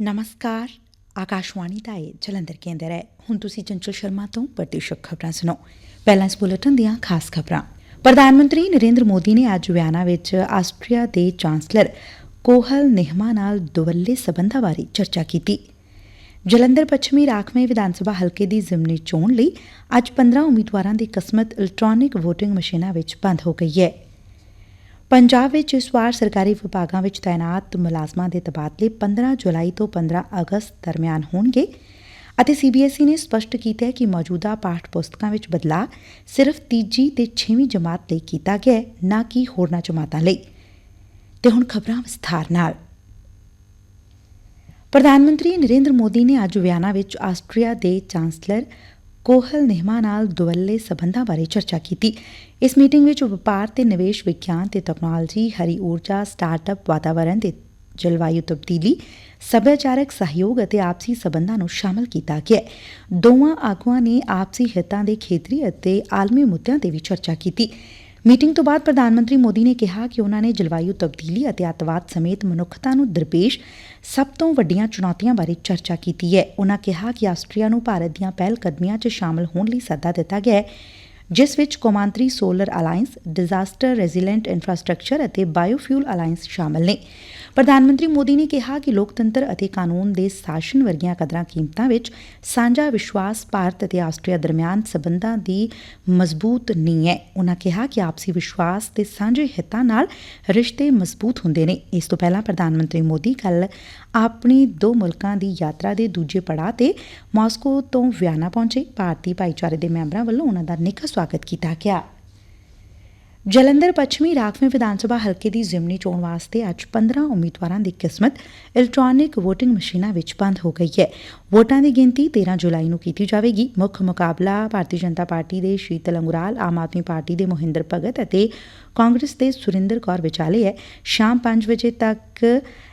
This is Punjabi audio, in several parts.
ਨਮਸਕਾਰ ਆਕਾਸ਼ਵਾਣੀ ਦਾ ਇਹ ਜਲੰਧਰ ਕੇਂਦਰ ਹੈ ਹੁਣ ਤੁਸੀਂ ਚੰਚਲ ਸ਼ਰਮਾ ਤੋਂ ਪ੍ਰਤੀਸ਼ਕ ਖਬਰਾਂ ਸੁਣੋ ਪਹਿਲਾਂ ਇਸ ਬੁਲੇਟਿਨ ਦੀਆਂ ਖਾਸ ਖਬਰਾਂ ਪ੍ਰਧਾਨ ਮੰਤਰੀ ਨਰਿੰਦਰ ਮੋਦੀ ਨੇ ਅੱਜ ਵਿਆਨਾ ਵਿੱਚ ਆਸਟਰੀਆ ਦੇ ਚਾਂਸਲਰ ਕੋਹਲ ਨਿਹਮਾ ਨਾਲ ਦੁਵੱਲੇ ਸਬੰਧਾਂ ਬਾਰੇ ਚਰਚਾ ਕੀਤੀ ਜਲੰਧਰ ਪੱਛਮੀ ਰਾਖਵੇਂ ਵਿਧਾਨ ਸਭਾ ਹਲਕੇ ਦੀ ਜ਼ਿਮਨੀ ਚੋਣ ਲਈ ਅੱਜ 15 ਉਮੀਦਵਾਰਾਂ ਦੀ ਕਿਸਮਤ ਇਲੈਕਟ੍ਰਾਨਿਕ VOTING ਮਸ਼ੀਨਾਂ ਵਿੱਚ ਬੰਦ ਹੋ ਗਈ ਹੈ ਪੰਜਾਬ ਵਿੱਚ ਇਸ ਵਾਰ ਸਰਕਾਰੀ ਵਿਭਾਗਾਂ ਵਿੱਚ ਤਾਇਨਾਤ ਮੁਲਾਜ਼ਮਾਂ ਦੇ ਤਬਾਦਲੇ 15 ਜੁਲਾਈ ਤੋਂ 15 ਅਗਸਤ ਦਰਮਿਆਨ ਹੋਣਗੇ ਅਤੇ ਸੀਬੀਐਸਈ ਨੇ ਸਪਸ਼ਟ ਕੀਤਾ ਹੈ ਕਿ ਮੌਜੂਦਾ ਪਾਠ ਪੁਸਤਕਾਂ ਵਿੱਚ ਬਦਲਾਅ ਸਿਰਫ ਤੀਜੀ ਤੇ 6ਵੀਂ ਜਮਾਤ ਲਈ ਕੀਤਾ ਗਿਆ ਹੈ, ਨਾ ਕਿ ਹੋਰਨਾਂ ਜਮਾਤਾਂ ਲਈ। ਤੇ ਹੁਣ ਖਬਰਾਂ ਵਿਸਥਾਰ ਨਾਲ। ਪ੍ਰਧਾਨ ਮੰਤਰੀ ਨਰਿੰਦਰ ਮੋਦੀ ਨੇ ਅੱਜ ਵਿਆਨਾ ਵਿੱਚ ਆਸਟਰੀਆ ਦੇ ਚਾਂਸਲਰ ਕੋਹਲ ਨਿਹਮਾ ਨਾਲ ਦੁਵੱਲੇ ਸਬੰਧਾਂ ਬਾਰੇ ਚਰਚਾ ਕੀਤੀ। ਇਸ ਮੀਟਿੰਗ ਵਿੱਚ ਵਪਾਰ ਤੇ ਨਿਵੇਸ਼ ਵਿਗਿਆਨ ਤੇ ਤਕਨਾਲੋਜੀ ਹਰੀ ਊਰਜਾ ਸਟਾਰਟਅਪ ਵਾਤਾਵਰਣ ਤੇ ਜਲਵਾਯੂ ਤਬਦੀਲੀ, ਸੱਭਿਆਚਾਰਕ ਸਹਿਯੋਗ ਅਤੇ ਆਪਸੀ ਸਬੰਧਾਂ ਨੂੰ ਸ਼ਾਮਲ ਕੀਤਾ ਗਿਆ ਦੋਵਾਂ ਆਗੂਆਂ ਨੇ ਆਪਸੀ ਹਿੱਤਾਂ ਦੇ ਖੇਤਰੀ ਅਤੇ ਆਲਮੀ ਮੁੱਦਿਆਂ ਤੇ ਵੀ ਚਰਚਾ ਕੀਤੀ। ਮੀਟਿੰਗ ਤੋਂ ਬਾਅਦ ਪ੍ਰਧਾਨ ਮੰਤਰੀ ਮੋਦੀ ਨੇ ਕਿਹਾ ਕਿ ਉਨ੍ਹਾਂ ਨੇ ਜਲਵਾਯੂ ਤਬਦੀਲੀ ਅਤੇ ਅੱਤਵਾਦ ਸਮੇਤ ਮਨੁੱਖਤਾ ਨੂੰ ਦਰਪੇਸ਼ ਸਭ ਤੋਂ ਵੱਡੀਆਂ ਚੁਣੌਤੀਆਂ ਬਾਰੇ ਚਰਚਾ ਕੀਤੀ ਹੈ। ਉਨ੍ਹਾਂ ਕਿਹਾ ਕਿ ਆਸਟਰੀਆ ਨੂੰ ਭਾਰਤ ਦੀਆਂ ਪਹਿਲ ਕਦਮੀਆਂ 'ਚ ਸ਼ਾਮਲ ਹੋਣ ਲਈ ਸੱਦਾ ਦਿੱਤਾ ਗਿਆ ਹੈ ਜਿਸ ਵਿੱਚ ਕੌਮਾਂਤਰੀ solar alliance disaster resilient infrastructure ਅਤੇ ਬਾਇਓਫਿਊਲ ਅਲਾਇੰਸ ਸ਼ਾਮਲ ਨੇ। ਪ੍ਰਧਾਨ ਮੰਤਰੀ ਮੋਦੀ ਨੇ ਕਿਹਾ ਕਿ ਲੋਕਤੰਤਰ ਅਤੇ ਕਾਨੂੰਨ ਦੇ ਸ਼ਾਸਨ ਵਰਗੀਆਂ ਕਦਰਾਂ ਕੀਮਤਾਂ ਵਿੱਚ ਸਾਂਝਾ ਵਿਸ਼ਵਾਸ ਭਾਰਤ ਅਤੇ ਆਸਟਰੀਆ ਦਰਮਿਆਨ ਸਬੰਧਾਂ ਦੀ ਮਜ਼ਬੂਤ ਨੀਂਹ ਹੈ। ਉਨ੍ਹਾਂ ਕਿਹਾ ਕਿ ਆਪਸੀ ਵਿਸ਼ਵਾਸ ਤੇ ਸਾਂਝੇ ਹਿੱਤਾਂ ਨਾਲ ਰਿਸ਼ਤੇ ਮਜ਼ਬੂਤ ਹੁੰਦੇ ਨੇ। ਇਸ ਤੋਂ ਪਹਿਲਾਂ ਪ੍ਰਧਾਨ ਮੰਤਰੀ ਮੋਦੀ ਕੱਲ ਆਪਣੀ ਦੋ ਮੁਲਕਾਂ ਦੀ ਯਾਤਰਾ ਦੇ ਦੂਜੇ ਪੜਾਅ ਤੇ ਮਾਸਕੋ ਤੋਂ ਵਿਆਨਾ ਪਹੁੰਚੇ। ਭਾਰਤੀ ਭਾਈਚਾਰੇ ਦੇ ਮੈਂਬਰਾਂ ਵੱਲੋਂ ਉਨ੍ਹਾਂ ਦਾ ਨਿੱਘਾ ਸਵਾਗਤ ਕੀਤਾ ਗਿਆ। ਜਲੰਧਰ ਪੱਛਮੀ ਰਾਖਵੇਂ ਵਿਧਾਨ ਸਭਾ ਹਲਕੇ ਦੀ ਜ਼ਿਮਨੀ ਚੋਣ ਵਾਸਤੇ ਅੱਜ 15 ਉਮੀਦਵਾਰਾਂ ਦੀ ਕਿਸਮਤ ਇਲੈਕਟ੍ਰਾਨਿਕ VOTING ਮਸ਼ੀਨਾਂ ਵਿੱਚ ਬੰਦ ਹੋ ਗਈ ਹੈ। ਵੋਟਾਂ ਦੀ ਗਿਣਤੀ 13 ਜੁਲਾਈ ਨੂੰ ਕੀਤੀ ਜਾਵੇਗੀ। ਮੁੱਖ ਮੁਕਾਬਲਾ ਭਾਰਤੀ ਜਨਤਾ ਪਾਰਟੀ ਦੇ ਸ਼ੀਤਲ ਅੰਗੁਰਾਲ, ਆਮ ਆਦਮੀ ਪਾਰਟੀ ਦੇ ਮੋਹਿੰਦਰ ਭਗਤ ਅਤੇ ਕਾਂਗਰਸ ਦੇ ਸੁਰਿੰਦਰ ਕੌਰ ਵਿਚਾਲੇ ਹੈ। ਸ਼ਾਮ 5 ਵਜੇ ਤੱਕ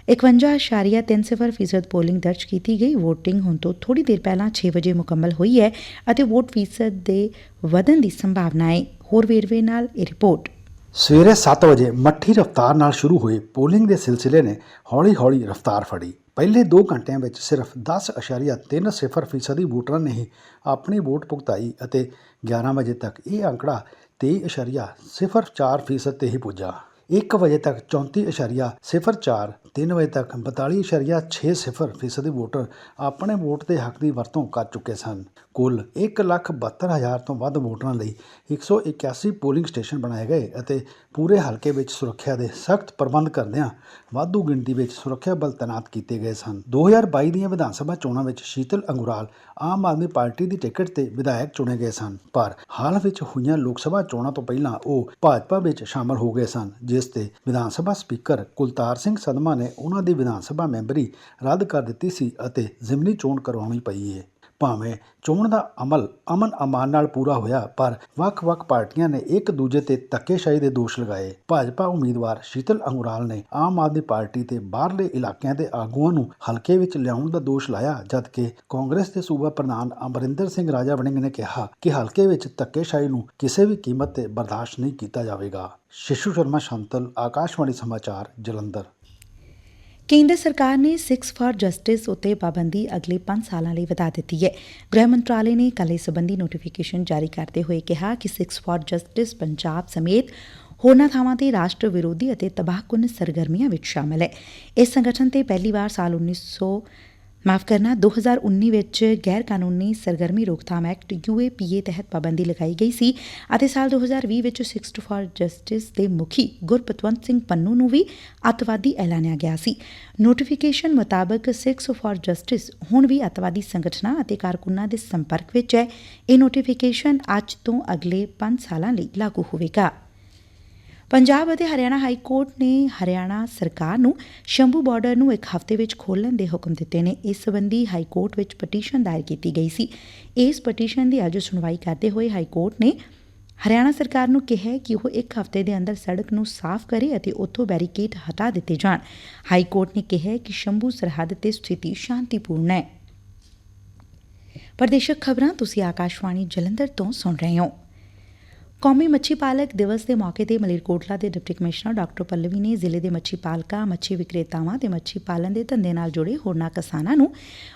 51.30% ਪੋਲਿੰਗ ਦਰਜ ਕੀਤੀ ਗਈ। VOTING ਹੁਣ ਤੋਂ ਥੋੜੀ ਦੇਰ ਪਹਿਲਾਂ 6 ਵਜੇ ਮੁਕੰਮਲ ਹੋਈ ਹੈ ਅਤੇ ਵੋਟ ਫੀਸਦ ਦੇ ਵਧਣ ਦੀ ਸੰਭਾਵਨਾ ਹੈ। ਹੋਰ ਵੇਰਵੇ ਨਾਲ ਇਹ ਰਿਪੋਰਟ। ਸਵੇਰੇ 7 ਵਜੇ ਮੱਠੀ ਰਫ਼ਤਾਰ ਨਾਲ ਸ਼ੁਰੂ ਹੋਏ ਪੋਲਿੰਗ ਦੇ ਸਿਲਸਿਲੇ ਨੇ ਹੌਲੀ-ਹੌਲੀ ਰਫ਼ਤਾਰ ਫੜੀ। ਪਹਿਲੇ 2 ਘੰਟਿਆਂ ਵਿੱਚ ਸਿਰਫ 10.30% ਫੀਸਦੀ ਵੋਟਰਾਂ ਨੇ ਹੀ ਆਪਣੀ ਵੋਟ ਭੁਗਤਾਈ ਅਤੇ 11 ਵਜੇ ਤੱਕ ਇਹ ਅੰਕੜਾ 23.04% ਫੀਸਦ ਤੇ ਹੀ ਪੁੱਜਾ। 1 ਵਜੇ ਤੱਕ 34.04 3 ਵਜੇ ਤੱਕ 42.60 ਫੀਸਦੀ ਵੋਟਰ ਆਪਣੇ ਵੋਟ ਦੇ ਹੱਕ ਦੀ ਵਰਤੋਂ ਕਰ ਚੁੱਕੇ ਸਨ। ਕੁੱਲ 1,72,000 ਤੋਂ ਵੱਧ ਵੋਟਰਾਂ ਲਈ 181 ਪੋਲਿੰਗ ਸਟੇਸ਼ਨ ਬਣਾਏ ਗਏ ਅਤੇ ਪੂਰੇ ਹਲਕੇ ਵਿੱਚ ਸੁਰੱਖਿਆ ਦੇ ਸਖਤ ਪ੍ਰਬੰਧ ਕਰਦਿਆਂ ਵਾਧੂ ਗਿਣਤੀ ਵਿੱਚ ਸੁਰੱਖਿਆ ਬਲ ਤਾਇਨਾਤ ਕੀਤੇ ਗਏ ਸਨ। 2022 ਦੀਆਂ ਵਿਧਾਨ ਸਭਾ ਚੋਣਾਂ ਵਿੱਚ ਸ਼ੀਤਲ ਅੰਗੁਰਾਲ ਆਮ ਆਦਮੀ ਪਾਰਟੀ ਦੀ ਟਿਕਟ ਤੇ ਵਿਧਾਇਕ ਚੁਣੇ ਗਏ ਸਨ ਪਰ ਹਾਲ ਵਿੱਚ ਹੋਈਆਂ ਲੋਕ ਸਭਾ ਚੋਣਾਂ ਤੋਂ ਪਹਿਲਾਂ ਉਹ ਭਾਜਪਾ ਵਿੱਚ ਸ਼ਾਮਲ ਹੋ ਗਏ ਸਨ ਜਿਸ ਤੇ ਵਿਧਾਨ ਸਭਾ ਸਪੀਕਰ ਕੁਲਤਾਰ ਸਿੰਘ ਸਦਮਾ ਨੇ ਉਹਨਾਂ ਦੀ ਵਿਧਾਨ ਸਭਾ ਮੈਂਬਰੀ ਰੱਦ ਕਰ ਦਿੱਤੀ ਸੀ ਅਤੇ ਜ਼ਿਮਨੀ ਚੋਣ ਕਰਵਾਉਣੀ ਪਈ ਹੈ ਭਾਵੇਂ ਚੋਣ ਦਾ ਅਮਲ ਅਮਨ ਅਮਾਨ ਨਾਲ ਪੂਰਾ ਹੋਇਆ, ਪਰ ਵੱਖ-ਵੱਖ ਪਾਰਟੀਆਂ ਨੇ ਇੱਕ ਦੂਜੇ ਤੇ ਧੱਕੇਸ਼ਾਹੀ ਦੇ ਦੋਸ਼ ਲਗਾਏ। ਭਾਜਪਾ ਉਮੀਦਵਾਰ ਸ਼ੀਤਲ ਅੰਗੁਰਾਲ ਨੇ ਆਮ ਆਦਮੀ ਪਾਰਟੀ ਤੇ ਬਾਹਰਲੇ ਇਲਾਕਿਆਂ ਦੇ ਆਗੂਆਂ ਨੂੰ ਹਲਕੇ ਵਿੱਚ ਲਿਆਉਣ ਦਾ ਦੋਸ਼ ਲਾਇਆ, ਜਦਕਿ ਕਾਂਗਰਸ ਦੇ ਸੂਬਾ ਪ੍ਰਧਾਨ ਅਮਰਿੰਦਰ ਸਿੰਘ ਰਾਜਾ ਵੜਿੰਗ ਨੇ ਕਿਹਾ ਕਿ ਹਲਕੇ ਵਿੱਚ ਧੱਕੇਸ਼ਾਹੀ ਨੂੰ ਕਿਸੇ ਵੀ ਕੀਮਤ ਤੇ ਬਰਦਾਸ਼ਤ ਨਹੀਂ ਕੀਤਾ ਜਾਵੇਗਾ। ਸ਼ਿਸ਼ੂ ਸ਼ਰਮਾ, ਸ਼ੰਤਲ, ਆਕਾਸ਼ਵਾਣੀ ਸਮਾਚਾਰ, ਜਲੰਧਰ। ਕੇਂਦਰ ਸਰਕਾਰ ਨੇ 6 ਫਾਰ ਜਸਟਿਸ ਉਤੇ ਪਾਬੰਦੀ ਅਗਲੇ 5 ਸਾਲਾਂ ਲਈ ਵਧਾ ਦਿੱਤੀ ਹੈ। ਗ੍ਰਹਿ ਮੰਤਰਾਲੇ ਨੇ ਕੱਲ ਇਸ ਸੰਬੰਧੀ ਨੋਟੀਫਿਕੇਸ਼ਨ ਜਾਰੀ ਕਰਦੇ ਹੋਏ ਕਿਹਾ ਕਿ 6 ਫਾਰ ਜਸਟਿਸ ਪੰਜਾਬ ਸਮੇਤ ਹੋਰਨਾਂ ਥਾਵਾਂ ਤੇ ਰਾਸ਼ਟਰ ਵਿਰੋਧੀ ਅਤੇ ਤਬਾਹਕੁਨ ਸਰਗਰਮੀਆਂ ਵਿੱਚ ਸ਼ਾਮਲ ਹੈ। ਇਸ ਸੰਗਠਨ ਤੇ ਪਹਿਲੀ ਵਾਰ ਸਾਲ 1900 ਮਾਫ ਕਰਨਾ 2019 ਵਿੱਚ ਗੈਰ ਕਾਨੂੰਨੀ ਸਰਗਰਮੀ ਰੋਕਥਾਮ ਐਕਟ ਯੂਏਪੀਏ ਤਹਿਤ ਪਾਬੰਦੀ ਲਗਾਈ ਗਈ ਸੀ ਅਤੇ ਸਾਲ 2020 ਵਿੱਚ ਸਿਕਸ ਫਾਰ ਜਸਟਿਸ ਦੇ ਮੁਖੀ ਗੁਰਪਤਵੰਤ ਸਿੰਘ ਪੰਨੂ ਨੂੰ ਵੀ ਅੱਤਵਾਦੀ ਐਲਾਨਿਆ ਗਿਆ ਸੀ। ਨੋਟੀਫਿਕੇਸ਼ਨ ਮੁਤਾਬਕ ਸਿਕਸ ਫਾਰ ਜਸਟਿਸ ਹੁਣ ਵੀ ਅੱਤਵਾਦੀ ਸੰਗਠਨਾਂ ਅਤੇ ਕਾਰਕੁਨਾਂ ਦੇ ਸੰਪਰਕ ਵਿੱਚ ਹੈ। ਇਹ ਨੋਟੀਫਿਕੇਸ਼ਨ ਅੱਜ ਤੋਂ ਅਗਲੇ 5 ਸਾਲਾਂ ਲਈ ਲਾਗੂ ਹੋਵੇਗਾ। ਪੰਜਾਬ ਅਤੇ ਹਰਿਆਣਾ ਹਾਈ ਕੋਰਟ ਨੇ ਹਰਿਆਣਾ ਸਰਕਾਰ ਨੂੰ ਸ਼ੰਭੂ ਬਾਰਡਰ ਨੂੰ ਇੱਕ ਹਫ਼ਤੇ ਵਿੱਚ ਖੋਲ੍ਹਣ ਦੇ ਹੁਕਮ ਦਿੱਤੇ ਨੇ। ਇਸ ਸਬੰਧੀ ਹਾਈ ਕੋਰਟ ਵਿੱਚ ਪਟੀਸ਼ਨ ਦਾਇਰ ਕੀਤੀ ਗਈ ਸੀ। ਇਸ ਪਟੀਸ਼ਨ ਦੀ ਅੱਜ ਸੁਣਵਾਈ ਕਰਦੇ ਹੋਏ ਹਾਈ ਕੋਰਟ ਨੇ ਹਰਿਆਣਾ ਸਰਕਾਰ ਨੂੰ ਕਿਹਾ ਕਿ ਉਹ ਇੱਕ ਹਫ਼ਤੇ ਦੇ ਅੰਦਰ ਸੜਕ ਨੂੰ ਸਾਫ਼ ਕਰੇ ਅਤੇ ਉੱਥੋਂ ਬੈਰੀਕੇਡ ਹਟਾ ਦਿੱਤੇ ਜਾਣ। ਹਾਈ ਕੋਰਟ ਨੇ ਕਿਹਾ ਕਿ ਸ਼ੰਭੂ ਸਰਹੱਦ ਤੇ ਸਥਿਤੀ ਸ਼ਾਂਤੀਪੂਰਨ ਹੈ। ਪ੍ਰਦੇਸ਼ਕ ਖਬਰਾਂ, ਤੁਸੀਂ ਆਕਾਸ਼ਵਾਣੀ ਜਲੰਧਰ ਤੋਂ ਸੁਣ ਰਹੇ ਹੋ। ਕੌਮੀ ਮੱਛੀ ਪਾਲਕ ਦਿਵਸ ਦੇ ਮੌਕੇ ਤੇ ਮਲੇਰਕੋਟਲਾ ਦੇ ਡਿਪਟੀ ਕਮਿਸ਼ਨਰ ਡਾਕਟਰ ਪੱਲਵੀ ਨੇ ਜ਼ਿਲ੍ਹੇ ਦੇ ਮੱਛੀ ਪਾਲਕਾਂ, ਮੱਛੀ ਵਿਕਰੇਤਾਵਾਂ ਤੇ ਮੱਛੀ ਪਾਲਣ ਦੇ ਧੰਦੇ ਨਾਲ ਜੁੜੇ ਹੋਰਨਾਂ ਕਿਸਾਨਾਂ ਨੂੰ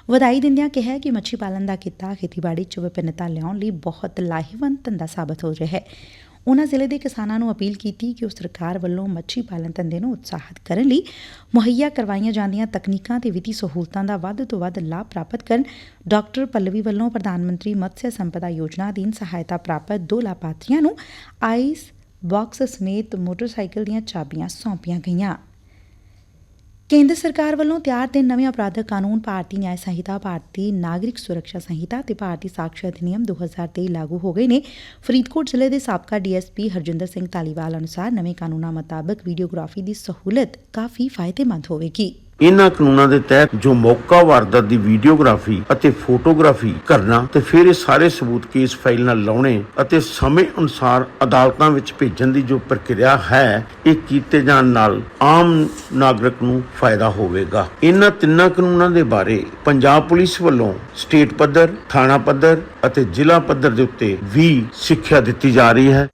ਵਧਾਈ ਦਿੰਦਿਆਂ ਕਿਹਾ ਕਿ ਮੱਛੀ ਪਾਲਣ ਦਾ ਕਿੱਤਾ ਖੇਤੀਬਾੜੀ 'ਚ ਵਿਭਿੰਨਤਾ ਲਿਆਉਣ ਲਈ ਬਹੁਤ ਲਾਹੇਵੰਦ ਧੰਦਾ ਸਾਬਤ ਹੋ ਰਿਹਾ ਹੈ। ਉਨ੍ਹਾਂ ਜ਼ਿਲ੍ਹੇ ਦੇ ਕਿਸਾਨਾਂ ਨੂੰ ਅਪੀਲ ਕੀਤੀ ਕਿ ਉਹ ਸਰਕਾਰ ਵੱਲੋਂ ਮੱਛੀ ਪਾਲਣ ਧੰਦੇ ਨੂੰ ਉਤਸ਼ਾਹਿਤ ਕਰਨ ਲਈ ਮੁਹੱਈਆ ਕਰਵਾਈਆਂ ਜਾਂਦੀਆਂ ਤਕਨੀਕਾਂ ਤੇ ਵਿੱਤੀ ਸਹੂਲਤਾਂ ਦਾ ਵੱਧ ਤੋਂ ਵੱਧ ਲਾਭ ਪ੍ਰਾਪਤ ਕਰਨ। ਡਾਕਟਰ ਪੱਲਵੀ ਵੱਲੋਂ ਪ੍ਰਧਾਨ ਮੰਤਰੀ ਮਤਸਿਆ ਸੰਪਦਾ ਯੋਜਨਾ ਅਧੀਨ ਸਹਾਇਤਾ ਪ੍ਰਾਪਤ ਦੋ ਲਾਭਪਾਤਰੀਆਂ ਨੂੰ ਆਈਸ ਬਾਕਸ ਸਮੇਤ ਮੋਟਰਸਾਈਕਲ ਦੀਆਂ ਚਾਬੀਆਂ ਸੌਂਪੀਆਂ ਗਈਆਂ। ਕੇਂਦਰ ਸਰਕਾਰ ਵੱਲੋਂ ਤਿਆਰ ਤਿੰਨ ਨਵੇਂ ਅਪਰਾਧਕ ਕਾਨੂੰਨ, ਭਾਰਤੀ ਨਿਆਂ ਸੰਹਿਤਾ, ਭਾਰਤੀ ਨਾਗਰਿਕ ਸੁਰੱਖਿਆ ਸੰਹਿਤਾ ਤੇ ਭਾਰਤੀ ਸਾਕਸ਼ੀ ਅਧਿਨਿਯਮ 2023 ਲਾਗੂ ਹੋ ਗਏ ਨੇ। ਫਰੀਦਕੋਟ ਜ਼ਿਲ੍ਹੇ ਦੇ ਸਾਬਕਾ ਡੀਐਸਪੀ ਹਰਜਿੰਦਰ ਸਿੰਘ ਧਾਲੀਵਾਲ ਅਨੁਸਾਰ ਨਵੇਂ ਕਾਨੂੰਨਾਂ ਮੁਤਾਬਕ ਵੀਡੀਓਗ੍ਰਾਫੀ ਦੀ ਸਹੂਲਤ ਕਾਫੀ ਫਾਇਦੇਮੰਦ ਹੋਵੇਗੀ। ਇਹਨਾਂ ਕਾਨੂੰਨਾਂ ਦੇ ਤਹਿਤ ਜੋ ਮੌਕਾ ਵਾਰਦਾਤ ਦੀ ਵੀਡੀਓਗ੍ਰਾਫੀ ਅਤੇ ਫੋਟੋਗ੍ਰਾਫੀ ਕਰਨਾ ਤੇ ਫਿਰ ਇਹ ਸਾਰੇ ਸਬੂਤ ਕੇਸ ਫਾਈਲ ਨਾਲ ਲਾਉਣੇ ਅਤੇ ਸਮੇਂ ਅਨੁਸਾਰ ਅਦਾਲਤਾਂ ਵਿੱਚ ਭੇਜਣ ਦੀ ਜੋ ਪ੍ਰਕਿਰਿਆ ਹੈ, ਇਹ ਕੀਤੇ ਜਾਣ ਨਾਲ ਆਮ ਨਾਗਰਿਕ ਨੂੰ ਫਾਇਦਾ ਹੋਵੇਗਾ। ਇਹਨਾਂ ਤਿੰਨਾਂ ਕਾਨੂੰਨਾਂ ਦੇ ਬਾਰੇ ਪੰਜਾਬ ਪੁਲਿਸ ਵੱਲੋਂ ਸਟੇਟ ਪੱਧਰ, ਥਾਣਾ ਪੱਧਰ ਅਤੇ ਜ਼ਿਲ੍ਹਾ ਪੱਧਰ ਦੇ ਉੱਤੇ ਵੀ ਸਿੱਖਿਆ ਦਿੱਤੀ ਜਾ ਰਹੀ ਹੈ।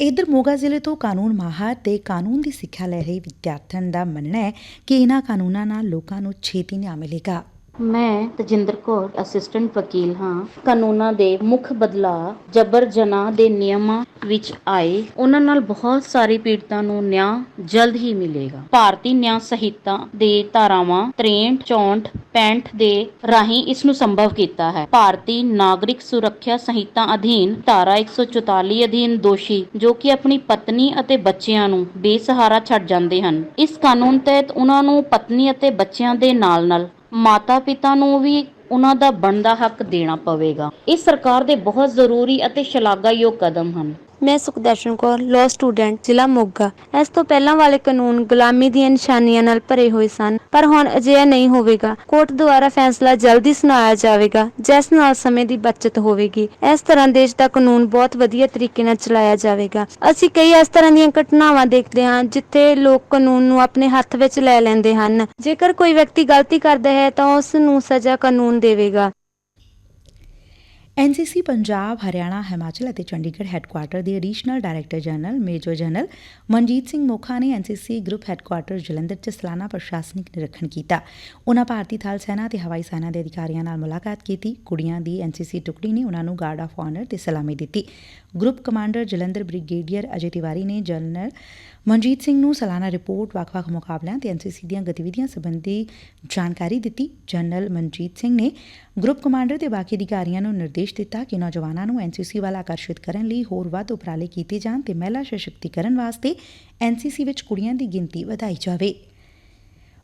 ਇਧਰ ਮੋਗਾ ਜ਼ਿਲ੍ਹੇ ਤੋਂ ਕਾਨੂੰਨ ਮਾਹਰ ਤੇ ਕਾਨੂੰਨ ਦੀ ਸਿੱਖਿਆ ਲੈ ਰਹੇ ਵਿਦਿਆਰਥਣ ਦਾ ਮੰਨਣਾ ਹੈ ਕਿ ਇਹਨਾਂ ਕਾਨੂੰਨਾਂ ਨਾਲ ਲੋਕਾਂ ਨੂੰ ਛੇਤੀ ਨਿਆਂ ਮਿਲੇਗਾ। ਮੈਂ ਤਜਿੰਦਰ ਕੌਰ ਅਸਿਸਟੈਂਟ ਵਕੀਲ ਹਾਂ। ਕਾਨੂੰਨਾਂ ਦੇ ਮੁੱਖ ਬਦਲਾਅ ਜਬਰ ਜਨਾਹ ਦੇ ਨਿਯਮਾਂ ਵਿੱਚ ਆਏ। ਉਹਨਾਂ ਨਾਲ ਬਹੁਤ ਸਾਰੇ ਪੀੜਤਾਂ ਨੂੰ ਨਿਆਂ ਜਲਦ ਹੀ ਮਿਲੇਗਾ। ਭਾਰਤੀ ਨਿਆਂ ਸੰਹਿਤਾ ਦੇ ਧਾਰਾਵਾਂ 63 64 65 ਦੇ ਰਾਹੀਂ ਇਸ ਨੂੰ ਸੰਭਵ ਕੀਤਾ ਹੈ। ਭਾਰਤੀ ਨਾਗਰਿਕ ਸੁਰੱਖਿਆ ਸੰਹਿਤਾ ਅਧੀਨ ਧਾਰਾ 144 ਅਧੀਨ ਦੋਸ਼ੀ, ਜੋ ਕਿ ਆਪਣੀ ਪਤਨੀ ਅਤੇ ਬੱਚਿਆਂ ਨੂੰ ਬੇਸਹਾਰਾ ਛੱਡ ਜਾਂਦੇ ਹਨ। ਇਸ ਕਾਨੂੰਨ ਤਹਿਤ ਉਹਨਾਂ ਨੂੰ ਪਤਨੀ ਅਤੇ ਬੱਚਿਆਂ ਦੇ ਨਾਲ-ਨਾਲ ਮਾਤਾ ਪਿਤਾ ਨੂੰ ਵੀ ਉਹਨਾਂ ਦਾ ਬਣਦਾ ਹੱਕ ਦੇਣਾ ਪਵੇਗਾ। ਇਹ ਸਰਕਾਰ ਦੇ ਬਹੁਤ ਜ਼ਰੂਰੀ ਅਤੇ ਸ਼ਲਾਘਾਯੋਗ ਕਦਮ ਹਨ। ਮੈਂ ਸੁਖਦਰਸ਼ਨ ਕੌਰ ਲਾਅ ਸਟੂਡੈਂਟ ਜ਼ਿਲ੍ਹਾ ਮੋਗਾ। ਇਸ ਤੋਂ ਪਹਿਲਾਂ ਵਾਲੇ ਕਾਨੂੰਨ ਗੁਲਾਮੀ ਦੀਆਂ ਨਿਸ਼ਾਨੀਆਂ ਨਾਲ ਭਰੇ ਹੋਏ ਸਨ, ਪਰ ਹੁਣ ਅਜਿਹਾ ਨਹੀਂ ਹੋਵੇਗਾ। ਕੋਰਟ ਦੁਆਰਾ ਫੈਸਲਾ ਜਲਦੀ ਸੁਣਾਇਆ ਜਾਵੇਗਾ, ਜਿਸ ਨਾਲ ਸਮੇਂ ਦੀ ਬਚਤ ਹੋਵੇਗੀ। ਇਸ ਤਰ੍ਹਾਂ ਦੇਸ਼ ਦਾ ਕਾਨੂੰਨ ਬਹੁਤ ਵਧੀਆ ਤਰੀਕੇ ਨਾਲ ਚਲਾਇਆ ਜਾਵੇਗਾ। ਅਸੀਂ ਕਈ ਇਸ ਤਰ੍ਹਾਂ ਦੀਆਂ ਘਟਨਾਵਾਂ ਦੇਖਦੇ ਹਾਂ, ਜਿੱਥੇ ਲੋਕ ਕਾਨੂੰਨ ਨੂੰ ਆਪਣੇ ਹੱਥ ਵਿੱਚ ਲੈ ਲੈਂਦੇ ਹਨ। ਜੇਕਰ ਕੋਈ ਵਿਅਕਤੀ ਗਲਤੀ ਕਰਦਾ ਹੈ, ਤਾਂ ਉਸ ਨੂੰ ਸਜ਼ਾ ਕਾਨੂੰਨ ਦੇਵੇਗਾ। ਐਨਸੀਸੀ ਪੰਜਾਬ, ਹਰਿਆਣਾ, ਹਿਮਾਚਲ ਅਤੇ ਚੰਡੀਗੜ੍ਹ ਹੈੱਡਕੁਆਟਰ ਦੇ additional director general major general Manjeet Singh Mokha ਨੇ ਐਨਸੀਸੀ ਗਰੁੱਪ ਹੈੱਡਕੁਆਟਰ ਜਲੰਧਰ 'ਚ ਸਾਲਾਨਾ ਪ੍ਰਸ਼ਾਸਨਿਕ ਨਿਰੀਖਣ ਕੀਤਾ। ਉਨ੍ਹਾਂ ਭਾਰਤੀ ਥਲ ਸੈਨਾ ਤੇ ਹਵਾਈ ਸੈਨਾ ਦੇ ਅਧਿਕਾਰੀਆਂ ਨਾਲ ਮੁਲਾਕਾਤ ਕੀਤੀ। ਕੁੜੀਆਂ ਦੀ ਐਨਸੀਸੀ ਟੁਕੜੀ ਨੇ ਉਨ੍ਹਾਂ ਨੂੰ ਗਾਰਡ ਆਫ ਆਨਰ ਤੇ ਸਲਾਮੀ ਦਿੱਤੀ। Group commander Jalandhar brigadier Ajay Tiwari ਨੇ ਜਨਰਲ ਮਨਜੀਤ ਸਿੰਘ ਨੂੰ ਸਾਲਾਨਾ ਰਿਪੋਰਟ ਵੱਖ-ਵੱਖ ਮੁਕਾਬਲਿਆਂ ਤੇ ਐਨਸੀਸੀ ਦੀਆਂ ਗਤੀਵਿਧੀਆਂ ਸੰਬੰਧੀ ਜਾਣਕਾਰੀ ਦਿੱਤੀ। ਜਨਰਲ ਮਨਜੀਤ ਸਿੰਘ ਨੇ ਗਰੁੱਪ ਕਮਾਂਡਰ ਤੇ ਬਾਕੀ ਅਧਿਕਾਰੀਆਂ ਨੂੰ ਨਿਰਦੇਸ਼ ਦਿੱਤਾ ਕਿ ਨੌਜਵਾਨਾਂ ਨੂੰ ਐਨਸੀਸੀ ਵੱਲ ਆਕਰਸ਼ਿਤ ਕਰਨ ਲਈ ਹੋਰ ਵੱਧ ਉਪਰਾਲੇ ਕੀਤੇ ਜਾਣ ਤੇ ਮਹਿਲਾ ਸਸ਼ਕਤੀਕਰਨ ਵਾਸਤੇ ਐਨਸੀਸੀ ਵਿੱਚ ਕੁੜੀਆਂ ਦੀ ਗਿਣਤੀ ਵਧਾਈ ਜਾਵੇ।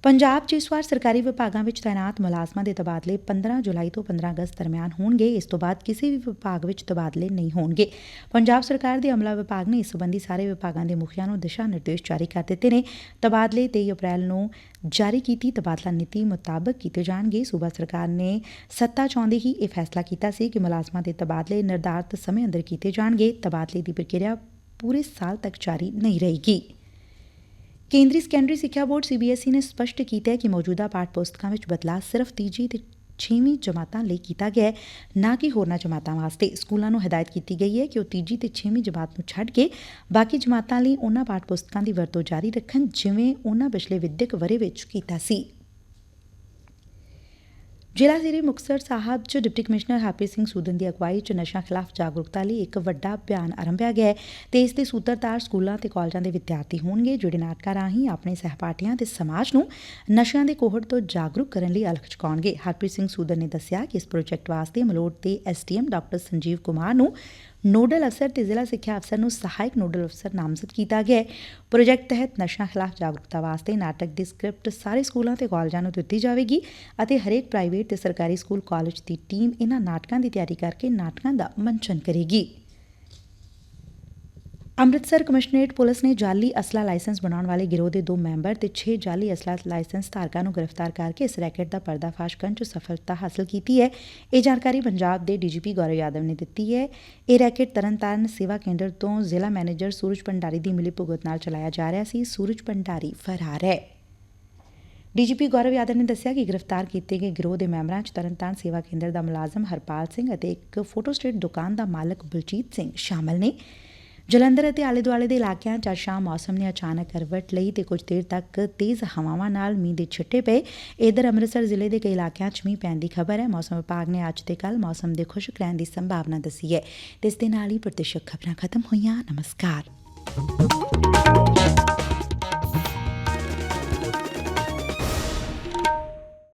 ਪੰਜਾਬ 'ਚ ਇਸ ਵਾਰ ਸਰਕਾਰੀ ਵਿਭਾਗਾਂ ਵਿੱਚ ਤਾਇਨਾਤ ਮੁਲਾਜ਼ਮਾਂ ਦੇ ਤਬਾਦਲੇ 15 ਜੁਲਾਈ ਤੋਂ 15 ਅਗਸਤ ਦਰਮਿਆਨ ਹੋਣਗੇ। ਇਸ ਤੋਂ ਬਾਅਦ ਕਿਸੇ ਵੀ ਵਿਭਾਗ ਵਿੱਚ ਤਬਾਦਲੇ ਨਹੀਂ ਹੋਣਗੇ। ਪੰਜਾਬ ਸਰਕਾਰ ਦੇ ਅਮਲਾ ਵਿਭਾਗ ਨੇ ਇਸ ਸੰਬੰਧੀ ਸਾਰੇ ਵਿਭਾਗਾਂ ਦੇ ਮੁਖੀਆਂ ਨੂੰ ਦਿਸ਼ਾ ਨਿਰਦੇਸ਼ ਜਾਰੀ ਕਰ ਦਿੱਤੇ ਨੇ। ਤਬਾਦਲੇ 23 ਅਪ੍ਰੈਲ ਨੂੰ ਜਾਰੀ ਕੀਤੀ ਤਬਾਦਲਾ ਨੀਤੀ ਮੁਤਾਬਕ ਕੀਤੇ ਜਾਣਗੇ। ਸੂਬਾ ਸਰਕਾਰ ਨੇ ਸੱਤਾ ਚਾਹੁੰਦੇ ਹੀ ਇਹ ਫੈਸਲਾ ਕੀਤਾ ਸੀ ਕਿ ਮੁਲਾਜ਼ਮਾਂ ਦੇ ਤਬਾਦਲੇ ਨਿਰਧਾਰਤ ਸਮੇਂ ਅੰਦਰ ਕੀਤੇ ਜਾਣਗੇ। ਤਬਾਦਲੇ ਦੀ ਪ੍ਰਕਿਰਿਆ ਪੂਰੇ ਸਾਲ ਤੱਕ ਜਾਰੀ ਨਹੀਂ ਰਹੇਗੀ। ਕੇਂਦਰੀ ਸੈਕੰਡਰੀ ਸਿੱਖਿਆ ਬੋਰਡ ਸੀਬੀਐਸਈ ਨੇ ਸਪਸ਼ਟ ਕੀਤਾ ਹੈ ਕਿ ਮੌਜੂਦਾ ਪਾਠ ਪੁਸਤਕਾਂ ਵਿੱਚ ਬਦਲਾਅ ਸਿਰਫ ਤੀਜੀ ਤੇ ਛੇਵੀਂ ਜਮਾਤਾਂ ਲਈ ਕੀਤਾ ਗਿਆ ਹੈ, ਨਾ ਕਿ ਹੋਰਨਾਂ ਜਮਾਤਾਂ ਵਾਸਤੇ। ਸਕੂਲਾਂ ਨੂੰ ਹਦਾਇਤ ਕੀਤੀ ਗਈ ਹੈ ਕਿ ਉਹ ਤੀਜੀ ਤੇ ਛੇਵੀਂ ਜਮਾਤ ਨੂੰ ਛੱਡ ਕੇ ਬਾਕੀ ਜਮਾਤਾਂ ਲਈ ਉਹਨਾਂ ਪਾਠ ਪੁਸਤਕਾਂ ਦੀ ਵਰਤੋਂ ਜਾਰੀ ਰੱਖਣ, ਜਿਵੇਂ ਉਹਨਾਂ ਪਿਛਲੇ ਵਿੱਦਿਅਕ ਵਰੇ ਵਿੱਚ ਕੀਤਾ ਸੀ। ਜ਼ਿਲ੍ਹਾ ਸ੍ਰੀ ਮੁਕਤਸਰ ਸਾਹਿਬ 'ਚ ਡਿਪਟੀ ਕਮਿਸ਼ਨਰ ਹਰਪ੍ਰੀਤ ਸਿੰਘ ਸੂਦਨ ਦੀ ਅਗਵਾਈ 'ਚ ਨਸ਼ਾ ਖਿਲਾਫ ਜਾਗਰੂਕਤਾ ਲਈ ਇੱਕ ਵੱਡਾ ਅਭਿਆਨ ਆਰੰਭਿਆ ਗਿਆ ਹੈ। ਤੇ ਇਸ ਦੇ ਸੂਤਰਧਾਰ ਸਕੂਲਾਂ ਤੇ ਕਾਲਜਾਂ ਦੇ ਵਿਦਿਆਰਥੀ ਹੋਣਗੇ, ਜਿਹੜੇ ਨਾਟਕਾਂ ਰਾਹੀਂ ਆਪਣੇ ਸਹਿਪਾਠੀਆਂ ਤੇ ਸਮਾਜ ਨੂੰ ਨਸ਼ਿਆਂ ਦੇ ਕੋਹੜ ਤੋਂ ਜਾਗਰੂਕ ਕਰਨ ਲਈ ਅਲਖ ਚੁਕਾਉਣਗੇ। ਹਰਪ੍ਰੀਤ ਸਿੰਘ ਸੂਦਨ ਨੇ ਦੱਸਿਆ ਕਿ ਇਸ ਪ੍ਰੋਜੈਕਟ ਵਾਸਤੇ ਮਲੋਟ ਦੇ ਐਸਡੀਐਮ ਡਾਕਟਰ ਸੰਜੀਵ ਕੁਮਾਰ ਨੂੰ ਨੋਡਲ ਅਫਸਰ ਤੇ ਜ਼ਿਲ੍ਹਾ ਸਿੱਖਿਆ ਅਫਸਰ ਨੂੰ ਸਹਾਇਕ ਨੋਡਲ ਅਫਸਰ ਨਾਮਜ਼ਦ ਕੀਤਾ ਗਿਆ ਹੈ ਪ੍ਰੋਜੈਕਟ ਤਹਿਤ ਨਸ਼ਾ ਖਿਲਾਫ ਜਾਗਰੂਕਤਾ ਵਾਸਤੇ ਨਾਟਕ ਦੀ ਸਕ੍ਰਿਪਟ ਸਾਰੇ ਸਕੂਲਾਂ ਤੇ ਕਾਲਜਾਂ ਨੂੰ ਦਿੱਤੀ ਜਾਵੇਗੀ ਅਤੇ ਹਰੇਕ ਪ੍ਰਾਈਵੇਟ ਤੇ ਸਰਕਾਰੀ ਸਕੂਲ ਕਾਲਜ ਦੀ ਟੀਮ ਇਹਨਾਂ ਨਾਟਕਾਂ ਦੀ ਤਿਆਰੀ ਕਰਕੇ ਨਾਟਕਾਂ ਦਾ ਮੰਚਨ ਕਰੇਗੀ ਅੰਮ੍ਰਿਤਸਰ ਕਮਿਸ਼ਨਰੇਟ ਪੁਲਿਸ ਨੇ ਜਾਲੀ ਅਸਲਾ ਲਾਇਸੈਂਸ ਬਣਾਉਣ ਵਾਲੇ ਗਿਰੋਹ ਦੇ ਦੋ ਮੈਂਬਰ ਤੇ 6 ਜਾਲੀ ਅਸਲਾ ਲਾਇਸੈਂਸ ਧਾਰਕਾਂ ਨੂੰ ਗ੍ਰਿਫਤਾਰ ਕਰਕੇ ਇਸ ਰੈਕੇਟ ਦਾ ਪਰਦਾਫਾਸ਼ ਕਰਨ 'ਚ ਸਫਲਤਾ ਹਾਸਲ ਕੀਤੀ ਹੈ। ਇਹ ਜਾਣਕਾਰੀ ਪੰਜਾਬ ਦੇ ਡੀਜੀਪੀ ਗੌਰਵ ਯਾਦਵ ਨੇ ਦਿੱਤੀ ਹੈ। ਇਹ ਰੈਕੇਟ ਤਰਨਤਾਰਨ ਸੇਵਾ ਕੇਂਦਰ ਤੋਂ ਜ਼ਿਲ੍ਹਾ ਮੈਨੇਜਰ ਸੂਰਜ ਭੰਡਾਰੀ ਦੀ ਮਿਲੀ ਭੁਗਤ ਨਾਲ ਚਲਾਇਆ ਜਾ ਰਿਹਾ ਸੀ। ਸੂਰਜ ਭੰਡਾਰੀ ਫਰਾਰ ਹੈ। ਡੀਜੀਪੀ ਗੌਰਵ ਯਾਦਵ ਨੇ ਦੱਸਿਆ ਕਿ ਗ੍ਰਿਫਤਾਰ ਕੀਤੇ ਗਏ ਗਿਰੋਹ ਦੇ ਮੈਂਬਰਾਂ 'ਚ ਤਰਨਤਾਰਨ ਸੇਵਾ ਕੇਂਦਰ ਦਾ ਮੁਲਾਜ਼ਮ ਹਰਪਾਲ ਸਿੰਘ ਅਤੇ ਇੱਕ ਫੋਟੋ ਸਟੇਟ ਦੁਕਾਨ ਦਾ ਮਾਲਕ ਬਲਜੀਤ ਸਿੰਘ ਸ਼ਾਮਲ ਨੇ। ਜਲੰਧਰ ਅਤੇ ਆਲੇ ਦੁਆਲੇ ਦੇ ਇਲਾਕਿਆਂ 'ਚ ਅੱਜ ਸ਼ਾਮ ਮੌਸਮ ਨੇ ਅਚਾਨਕ ਕਰਵਟ ਲਈ ਤੇ ਕੁਝ ਦੇਰ ਤੱਕ ਤੇਜ਼ ਹਵਾਵਾਂ ਨਾਲ ਮੀਂਹ ਦੇ ਛਿੱਟੇ ਪਏ। ਇਧਰ ਅੰਮ੍ਰਿਤਸਰ ਜ਼ਿਲ੍ਹੇ ਦੇ ਕਈ ਇਲਾਕਿਆਂ 'ਚ ਮੀਂਹ ਪੈਣ ਦੀ ਖਬਰ ਹੈ। ਮੌਸਮ ਵਿਭਾਗ ਨੇ ਅੱਜ ਤੇ ਕੱਲ ਮੌਸਮ ਦੇ ਖੁਸ਼ਕ ਰਹਿਣ ਦੀ ਸੰਭਾਵਨਾ ਦੱਸੀ ਹੈ। ਤੇ ਇਸ ਦੇ ਨਾਲ ਹੀ ਪ੍ਰਤੀਸ਼ਤ ਖਬਰਾਂ ਖਤਮ ਹੋਈਆਂ। ਨਮਸਕਾਰ।